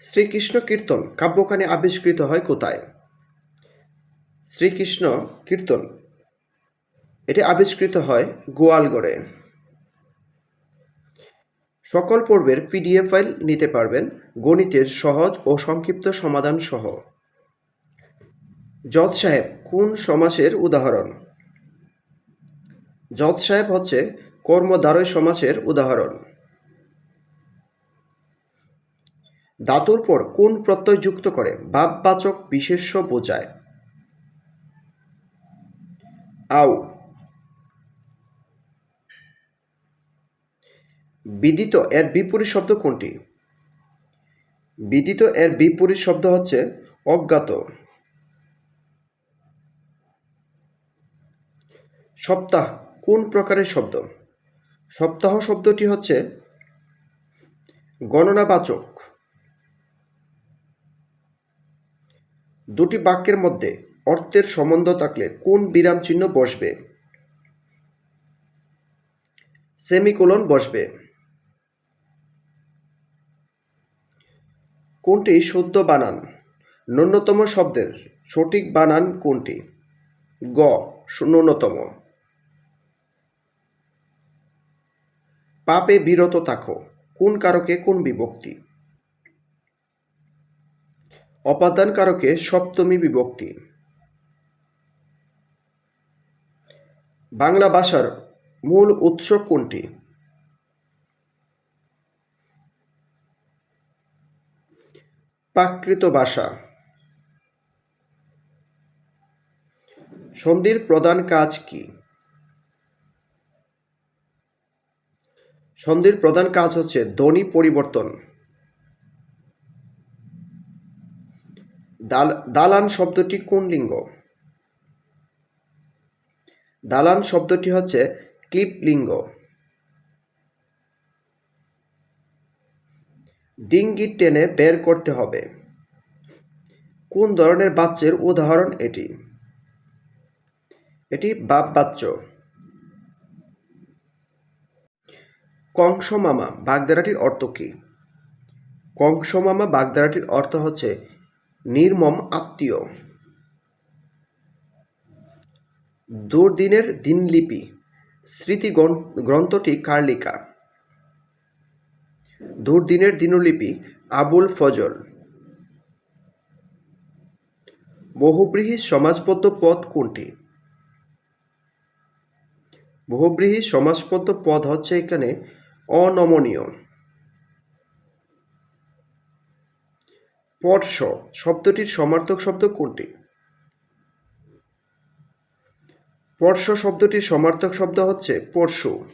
শ্রীকৃষ্ণ কীর্তন, কাব্যখানি আবিষ্কৃত হয় কোথায়? শ্রীকৃষ্ণ কীর্তন, এটি আবিষ্কৃত হয় গোয়ালগড়ে। সকল পর্বের পিডিএফ ফাইল নিতে পারবেন গণিতের সহজ ও সংক্ষিপ্ত সমাধান সহ জজ সাহেব, কোন সমাসের উদাহরণ? জজ সাহেব হচ্ছে কর্মদ্বারয় সমাসের উদাহরণ। ধাতুর পর কোন প্রত্যয় যুক্ত করে? ভাববাচক বিশেষ্য বোঝায়। আউ বিদিত এর বিপরীত শব্দ কোনটি? বিদিত এর বিপরীত শব্দ হচ্ছে অজ্ঞাত। সপ্তাহ, কোন প্রকারের শব্দ? সপ্তাহ শব্দটি হচ্ছে গণনাবাচক। দুটি বাক্যের মধ্যে অর্থের সম্বন্ধ থাকলে কোন বিরাম চিহ্ন বসবে? সেমিকোলন বসবে। কোনটি শুদ্ধ বানান? ন্যূনতম শব্দের সঠিক বানান কোনটি? গ, ন্যূনতম। পাপে বিরত থাকো। কোন কারকে কোন বিভক্তি? অপাদান কারকে সপ্তমী বিভক্তি। বাংলা ভাষার মূল উৎস কোনটি? প্রাকৃত ভাষা। সন্ধির প্রধান কাজ কি? সন্ধির প্রধান কাজ হচ্ছে ধ্বনি পরিবর্তন। দালান শব্দটি কোন লিঙ্গ? দালান শব্দটি হচ্ছে ক্লিপ লিঙ্গ। ডিঙ্গি টেনে বের করতে হবে। কোন ধরনের বাচ্চের উদাহরণ এটি? এটি বাপ বাচ্চ কংস মামা বাগধারাটির অর্থ কী? কংস মামা বাগধারাটির অর্থ হচ্ছে নির্মম আত্মীয়। দুর্দিনের দিনলিপি স্মৃতি গ্রন্থটি কার লেখা? দুর্দিনের দিনলিপি, আবুল ফজল। বহুব্রীহি সমাজবদ্ধ পদ কোনটি? বহুব্রীহি সমাজবদ্ধ পদ হচ্ছে এখানে অনমনীয়। পর্শ শব্দটির সমার্থক শব্দ কোনটি? পর্শ শব্দটির সমার্থক শব্দ হচ্ছে পরশু।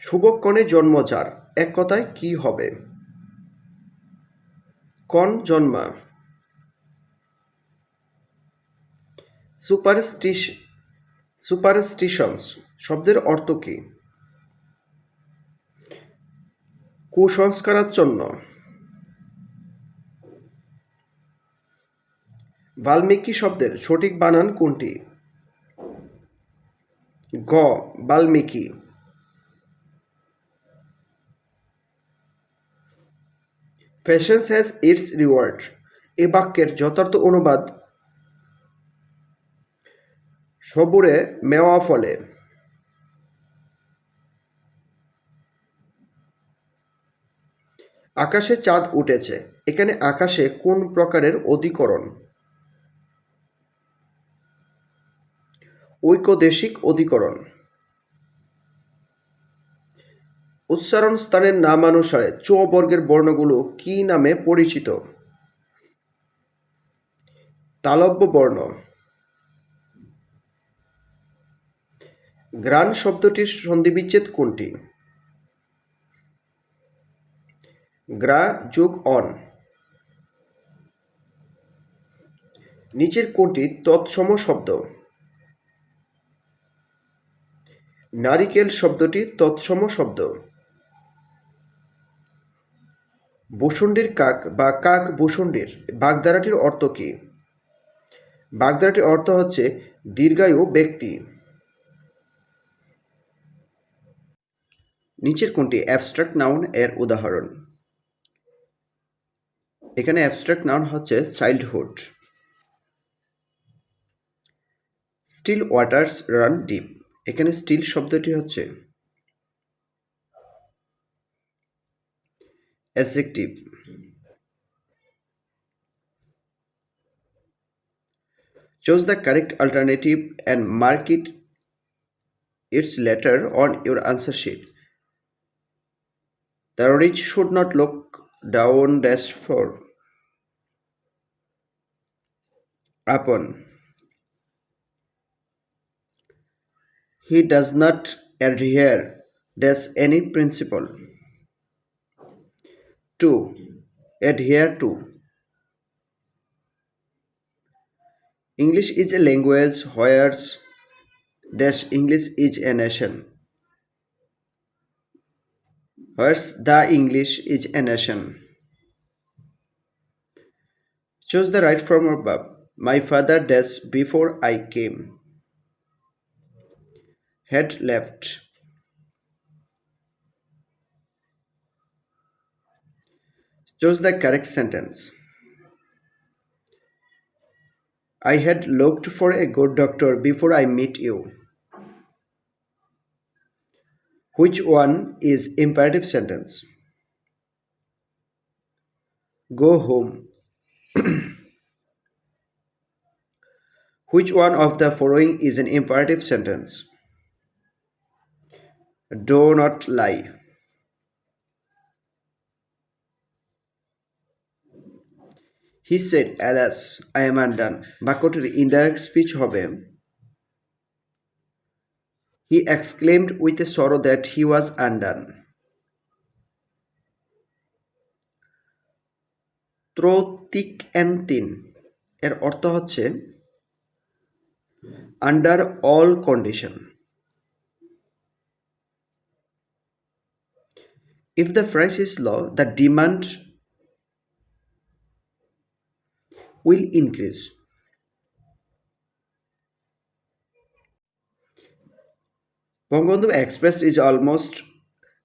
শুভক্ষণে জন্ম যার এক কথায় কি হবে? কন জন্মা। সুপারস্টিশ, সুপারস্টিশনস, শব্দের অর্থ কী? কুসংস্কারাচ্ছন্ন বাল্মীকি শব্দের সঠিক বানান কোনটি? গ, Valmiki. Fashions has its reward. এ বাক্যের যথার্থ অনুবাদ সবুরে মেওয়া ফলে। আকাশে চাঁদ উঠেছে। এখানে আকাশে কোন প্রকারের অধিকরণ? ঐকদেশিক অধিকরণ। উচ্চারণ স্থানের নামানুসারে চ বর্গের বর্ণগুলো কি নামে পরিচিত? তালব্য বর্ণ। গ্রান শব্দটির সন্ধিবিচ্ছেদ কোনটি? গ্রা যোগ অন। নিচের কোনটি তৎসম শব্দ। নারিকেল শব্দটি তৎসম শব্দ। ভূষণ্ডির কাক বা কাক ভূষণ্ডির বাগধারাটির অর্থ কী? বাগধারাটির অর্থ হচ্ছে দীর্ঘায়ু ব্যক্তি। নিচের কোনটি অ্যাবস্ট্রাক্ট নাউন এর উদাহরণ। এখানে অ্যাবস্ট্রাক্ট নাউন হচ্ছে childhood still waters run deep এখানে স্টিল শব্দটি হচ্ছে adjective choose the correct alternative and mark it its letter on your answer sheet the rich should not look down dash for upon. He does not adhere dash any principle. To adhere to. English is a language whereas dash English is a nation. Whereas the English is a nation. Choose the right form of verb. My father dash before I came. Had left. Choose the correct sentence. I had looked for a good doctor before I met you. Which one is imperative sentence? Go home. Which one of the following is an imperative sentence? Do not lie. He said alas I am undone বাক্যটির indirect speech হবে he exclaimed with a sorrow that he was undone ত্রতিক তিন এর অর্থ হচ্ছে under all condition. If the price is low, the demand will increase. Bangabandhu express is almost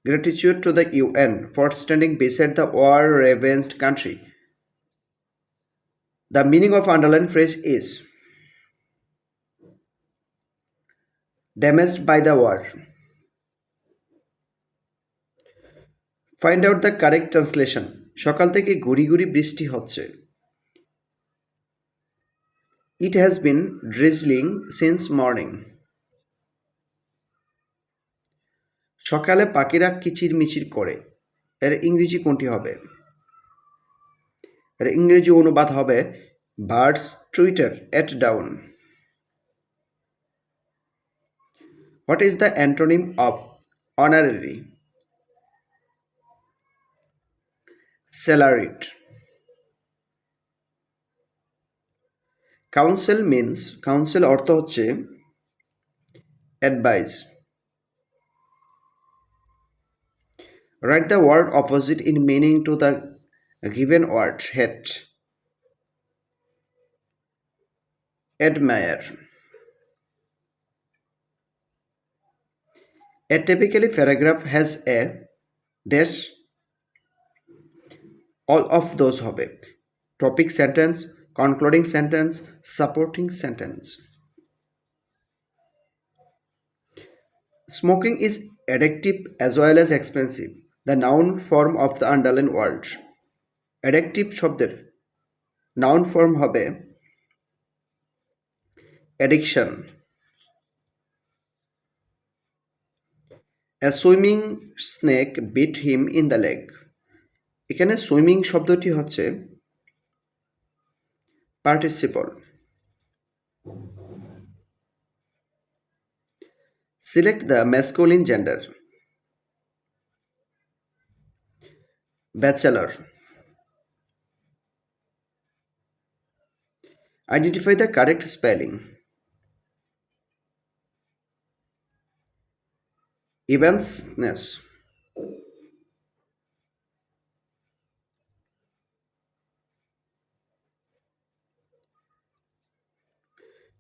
gratitude to the UN for standing beside the war-ravaged country. The meaning of underlined phrase is damaged by the war. Find out the correct translation. সকাল থেকে গুড়ি গুড়ি বৃষ্টি হচ্ছে It has been drizzling since morning. সকালে পাখিরা কিচির মিচির করে এর ইংরেজি কোনটি হবে এর ইংরেজি অনুবাদ হবে birds twitter at dawn what is the antonym of honorary salaried council means council অর্থ হচ্ছে advice right the word opposite in meaning to the given word hate admire. A typically paragraph has a dash all of those হবে topic sentence concluding sentence, supporting sentence. Smoking is addictive as well as expensive. The noun form of the underlined word. Addictive শব্দের noun form হবে addiction. A swimming snake bit him in the leg এখানে swimming শব্দটি হচ্ছে participle select the masculine gender bachelor identify the correct spelling eventsness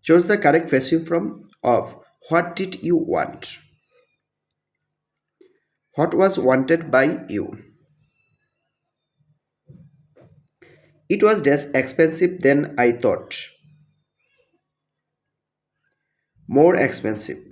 choose the correct question from of what did you want? What was wanted by you? It was less expensive than i thought. More expensive.